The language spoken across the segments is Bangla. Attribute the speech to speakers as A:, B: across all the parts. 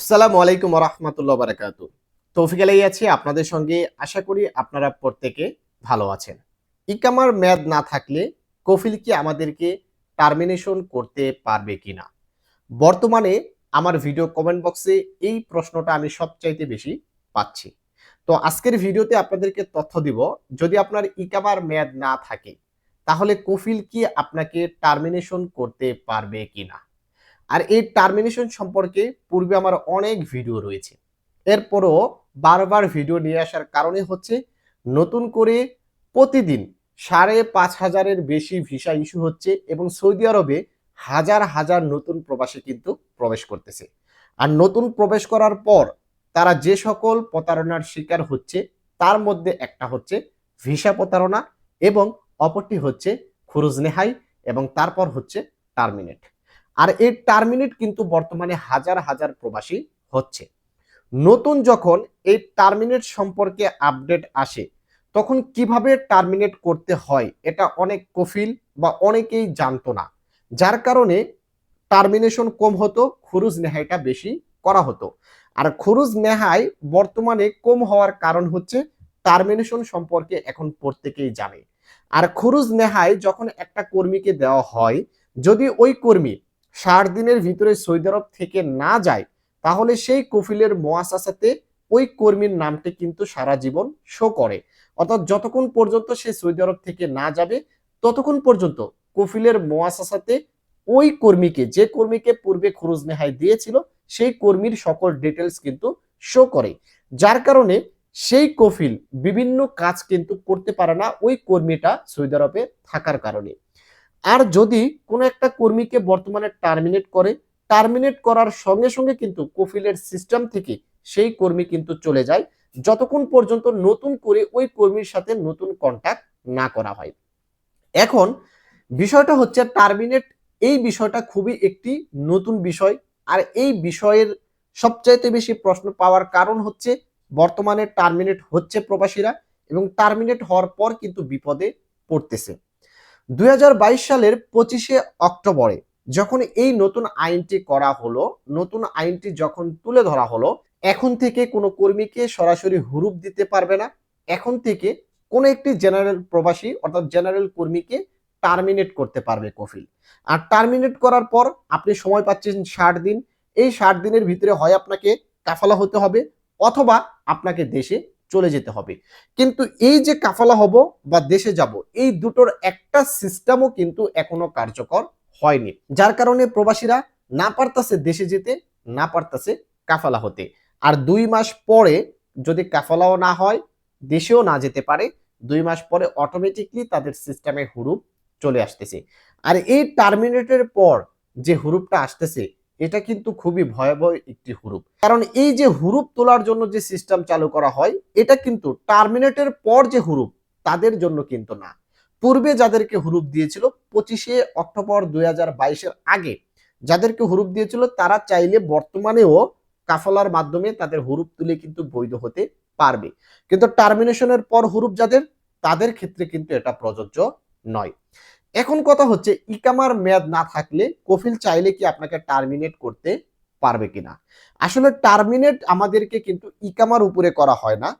A: আসসালামু আলাইকুম রহমতুল্লাহ বারাকাত। তৌফিক আলাই আছি, আপনাদের সঙ্গে আশা করি আপনারা প্রত্যেকে ভালো আছেন। ইকামার মেয়াদ না থাকলে কফিল কি আমাদেরকে টার্মিনেশন করতে পারবে কিনা? বর্তমানে আমার ভিডিও কমেন্ট বক্সে এই প্রশ্নটা আমি সবচাইতে বেশি পাচ্ছি। তো আজকের ভিডিওতে আপনাদেরকে তথ্য দিব, যদি আপনার ইকামার মেয়াদ না থাকে, তাহলে কফিল কি আপনাকে টার্মিনেশন করতে পারবে কিনা? আর এই টার্মিনেশন সম্পর্কে পূর্বে আমার অনেক ভিডিও রয়েছে। এরপরও বারবার ভিডিও নিয়ে আসার কারণে হচ্ছে নতুন করে প্রতিদিন সাড়ে পাঁচ হাজারের বেশি ভিসা ইস্যু হচ্ছে এবং সৌদি আরবে হাজার হাজার নতুন প্রবাসী কিন্তু প্রবেশ করতেছে। আর নতুন প্রবেশ করার পর তারা যে সকল প্রতারণার শিকার হচ্ছে, তার মধ্যে একটা হচ্ছে ভিসা প্রতারণা এবং অপরটি হচ্ছে খুরুজ নেহাই এবং তারপর হচ্ছে টার্মিনেট আর এই টার্মিনেট কিন্তু বর্তমানে হাজার হাজার প্রবাসী হচ্ছে। নতুন যখন এই টার্মিনেট সম্পর্কে আপডেট আসে, তখন কীভাবে টার্মিনেট করতে হয় এটা অনেক কফিল বা অনেকেই জানতো না। যার কারণে টার্মিনেশন কম হতো, খুরুজ নেহাইটা বেশি করা হতো। আর খুরুজ নেহাই বর্তমানে কম হওয়ার কারণ হচ্ছে টার্মিনেশন সম্পর্কে এখন প্রত্যেকেই জানে। আর খুরুজ নেহাই যখন একটা কর্মীকে দেওয়া হয়, যদি ওই কর্মী ষাট দিনের ভিতরে সৌদি আরব থেকে না যায়, তাহলে সেই কফিলের মোয়াসাসাতে ওই কর্মীর নামটি কিন্তু সারা জীবন শো করে। অর্থাৎ যতক্ষণ পর্যন্ত সে সৌদি আরব থেকে না যাবে, ততক্ষণ পর্যন্ত কফিলের মোয়াসাসাতে ওই কর্মীকে, যে কর্মীকে পূর্বে খরুজ নেহাই দিয়েছিল, সেই কর্মীর সকল ডিটেলস কিন্তু শো করে। যার কারণে সেই কফিল বিভিন্ন কাজ কিন্তু করতে পারে না ওই কর্মীটা সৌদি আরবে থাকার কারণে। আর যদি কোনো একটা কর্মীকে বর্তমানে টার্মিনেট করে টার্মিনেট করার সঙ্গে সঙ্গে কিন্তু কফিলের সিস্টেম থেকে সেই কর্মী কিন্তু চলে যায়, যতক্ষণ পর্যন্ত নতুন করে ওই কর্মীর সাথে নতুন কন্ট্যাক্ট না করা হয়। এখন বিষয়টা হচ্ছে টার্মিনেট এই বিষয়টা খুবই একটি নতুন বিষয়, আর এই বিষয়ের সবচাইতে বেশি প্রশ্ন পাওয়ার কারণ হচ্ছে বর্তমানে টার্মিনেট হচ্ছে প্রবাসীরা এবং টার্মিনেট হওয়ার পর কিন্তু বিপদে পড়তেছে। দু হাজার বাইশ সালের পঁচিশে অক্টোবরে যখন এই নতুন আইনটি করা হলো, নতুন আইনটি যখন তুলে ধরা হলো, এখন থেকে কোনো কর্মীকে সরাসরি হুরুপ দিতে পারবে না। এখন থেকে কোনো একটি জেনারেল প্রবাসী অর্থাৎ জেনারেল কর্মীকে টার্মিনেট করতে পারবে কফিল। আর টার্মিনেট করার পর আপনি সময় পাচ্ছেন ষাট দিন। এই ষাট দিনের ভিতরে হয় আপনাকে কাফালা হতে হবে অথবা আপনাকে দেশে চলে যেতে হবে। কিন্তু এই যে কাফালা হব বা দেশে যাব, এই দুটোর একটা সিস্টেমও কিন্তু এখনও কার্যকর হয়নি। যার কারণে প্রবাসীরা না পারতাছে দেশে যেতে, না পারতাছে কাফালা হতে। আর দুই মাস পরে যদি কাফালাও না হয়, দেশেও না যেতে পারে, দুই মাস পরে অটোমেটিকলি তাদের সিস্টেমে হুরুপ চলে আসতেছে। আর এই টার্মিনেটের পর যে হুরুপটা আসতেছে এটা কিন্তু খুবই ভয়াবহ একটি হুরুপ। কারণ এই যে হুরুপ তোলার জন্য যে সিস্টেম চালু করা হয়, এটা কিন্তু টার্মিনেটের পর যে হুরুপ, তাদের জন্য কিন্তু না। পূর্বে যাদেরকে হুরুপ দিয়েছিল, পঁচিশে অক্টোবর দুই হাজার আগে যাদেরকে হুরুপ দিয়েছিল, তারা চাইলে বর্তমানেও কাফলার মাধ্যমে তাদের হুরুপ তুলে কিন্তু বৈধ হতে পারবে। কিন্তু টার্মিনেশনের পর হুরুপ যাদের, তাদের ক্ষেত্রে কিন্তু এটা প্রযোজ্য নয়। এখন কথা হচ্ছে, ইকামার মেয়াদ না থাকলে কফিল চাইলে কি আপনাকে টার্মিনেট করতে পারবে কিনা? আসলে টার্মিনেট আমাদেরকে কিন্তু ইকামার উপরে করা হয় না।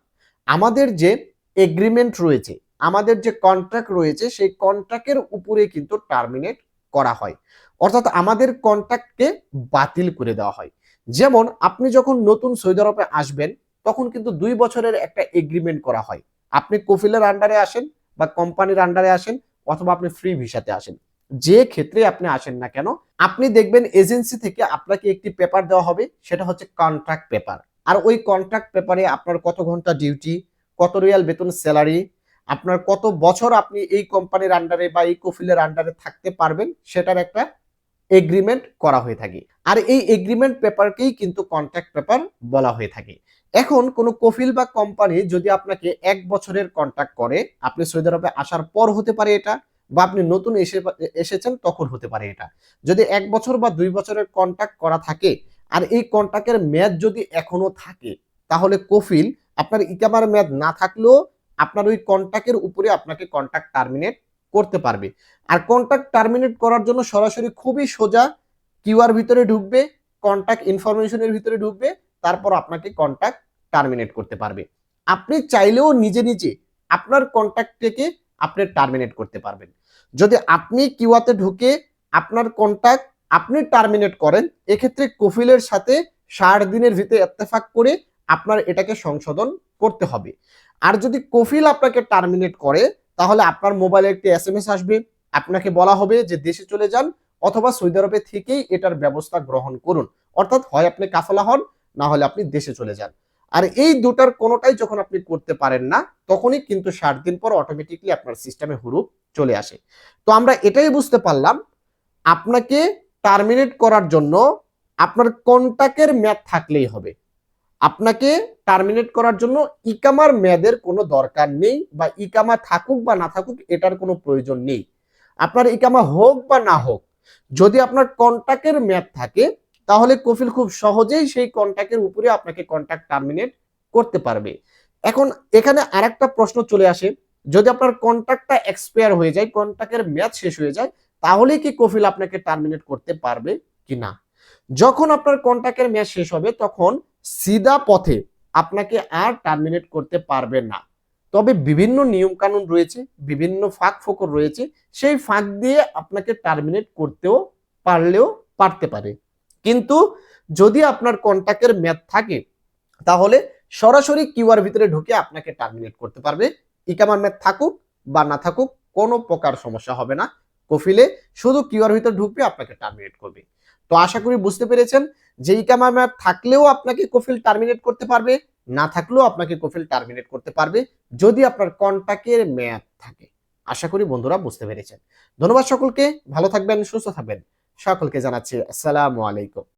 A: আমাদের যে এগ্রিমেন্ট রয়েছে, আমাদের যে কন্ট্রাক্ট রয়েছে, সেই কন্ট্রাক্টের উপরে কিন্তু টার্মিনেট করা হয়। অর্থাৎ আমাদের কন্ট্রাক্টকে বাতিল করে দেওয়া হয়। যেমন, আপনি যখন নতুন সৌদি আরবে আসবেন, তখন কিন্তু দুই বছরের একটা এগ্রিমেন্ট করা হয়। আপনি কফিলের আন্ডারে আসেন বা কোম্পানির আন্ডারে আসেন অথবা আপনি ফ্রি ভিসাতে আসেন। যে ক্ষেত্রে আপনি আসেন না কেন, আপনি দেখবেন এজেন্সি থেকে আপনাকে একটি পেপার দেওয়া হবে, সেটা হচ্ছে কন্ট্রাক্ট পেপার আর ওই কন্ট্রাক্ট পেপারে আপনার কত ঘণ্টা ডিউটি কত রিয়াল বেতন স্যালারি আপনার কত বছর আপনি এই কোম্পানির আন্ডারে বা এই কফিলের আন্ডারে থাকতে পারবেন, সেটার একটা এগ্রিমেন্ট করা হয়ে থাকে। আর এই এগ্রিমেন্ট পেপারকেই কিন্তু কন্ট্রাক্ট পেপার বলা হয়ে থাকে। এখন কোনো কফিল বা কোম্পানি যদি আপনাকে এক বছরের কন্ট্রাক্ট করে, আপনি সৌদি আরবে আসার পর হতে পারে এটা বা আপনি নতুন এসে এসেছেন তখন হতে পারে এটা। যদি এক বছর বা দুই বছরের কন্ট্রাক্ট করা থাকে আর এই কন্ট্রাক্টের মেয়াদ যদি এখনও থাকে, তাহলে কফিল আপনার ইকামার মেয়াদ না থাকলেও আপনার ওই কন্ট্রাক্টের উপরে আপনাকে কন্ট্রাক্ট টার্মিনেট করতে পারবে। আর কন্ট্রাক্ট টার্মিনেট করার জন্য সরাসরি খুবই সোজা কিউআর ভিতরে ঢুকবে কন্ট্যাক্ট ইনফরমেশনের ভিতরে ঢুকবে তারপর আপনাকে কন্ট্যাক্ট টার্মিনেট করতে পারবে। আপনি চাইলেও নিজে নিজে আপনার কন্ট্যাক্টটাকে আপনি টার্মিনেট করতে পারবেন। যদি আপনি কিউয়াতে ঢুকে আপনার কন্ট্যাক্ট আপনি টার্মিনেট করেন, এক্ষেত্রে কফিলের সাথে ষাট দিনের ভিতরে এত্তেফাক করে আপনার এটাকে সংশোধন করতে হবে। আর যদি কফিল আপনাকে টার্মিনেট করে, তাহলে আপনার মোবাইলে একটি এস আসবে, আপনাকে বলা হবে যে দেশে চলে যান অথবা সৌদি আরবে থেকেই এটার ব্যবস্থা গ্রহণ করুন। অর্থাৎ হয় আপনি কাফালা হন না হলে আপনি দেশে চলে যান। আর এই দুটার কোনোটাই যখন আপনি করতে পারেন না, তখনই কিন্তু ষাট দিন পর অটোমেটিকলি আপনার সিস্টেমে হুরুপ চলে আসে। তো আমরা এটাই বুঝতে পারলাম, আপনাকে টার্মিনেট করার জন্য আপনার কন্টাক্টের মেয়াদ থাকলেই হবে। আপনাকে টার্মিনেট করার জন্য ইকামার মেয়াদের কোনো দরকার নেই বা ইকামা থাকুক বা না থাকুক, এটার কোনো প্রয়োজন নেই। আপনার ইকামা হোক বা না হোক, যদি আপনার কন্টাক্টের মেয়াদ থাকে তাহলে কফিল খুব সহজেই সেই কন্ট্যাক্টের উপরে আপনাকে কন্ট্যাক্ট টার্মিনেট করতে পারবে। এখন এখানে আরেকটা প্রশ্ন চলে আসে, যদি আপনার কন্ট্যাক্টটা এক্সপায়ার হয়ে যায় কন্ট্যাক্টের মেয়াদ শেষ হয়ে যায় তাহলে কি কফিল আপনাকে টার্মিনেট করতে পারবে কি না যখন আপনার কন্ট্যাক্টের মেয়াদ শেষ হবে, তখন সিধা পথে আপনাকে আর টার্মিনেট করতে পারবে না। তবে বিভিন্ন নিয়ম কানুন রয়েছে, বিভিন্ন ফাঁক ফোকর রয়েছে, সেই ফাঁক দিয়ে আপনাকে টার্মিনেট করতেও পারলেও পারতে পারে। কিন্তু যদি আপনার কন্ট্যাক্টের মেয়াদ থাকে, তাহলে সরাসরি কিউআর ভিতরে ঢুকে আপনাকে টার্মিনেট করতে পারবে। ইকামার মেয়াদ থাকুক বা না থাকুক, কোনো প্রকার সমস্যা হবে না। কফিলে শুধু কিউআর ভিতরে ঢুকবে, আপনাকে টার্মিনেট করবে। তো আশা করি বুঝতে পেরেছেন যে ইকামার মেয়াদ থাকলেও আপনাকে কফিল টার্মিনেট করতে পারবে, না থাকলেও আপনাকে কফিল টার্মিনেট করতে পারবে, যদি আপনার কন্ট্যাক্টের মেয়াদ থাকে। আশা করি বন্ধুরা বুঝতে পেরেছেন। ধন্যবাদ সকলকে, ভালো থাকবেন, সুস্থ থাকবেন। সকলকে জানাচ্ছি আসসালামু আলাইকুম।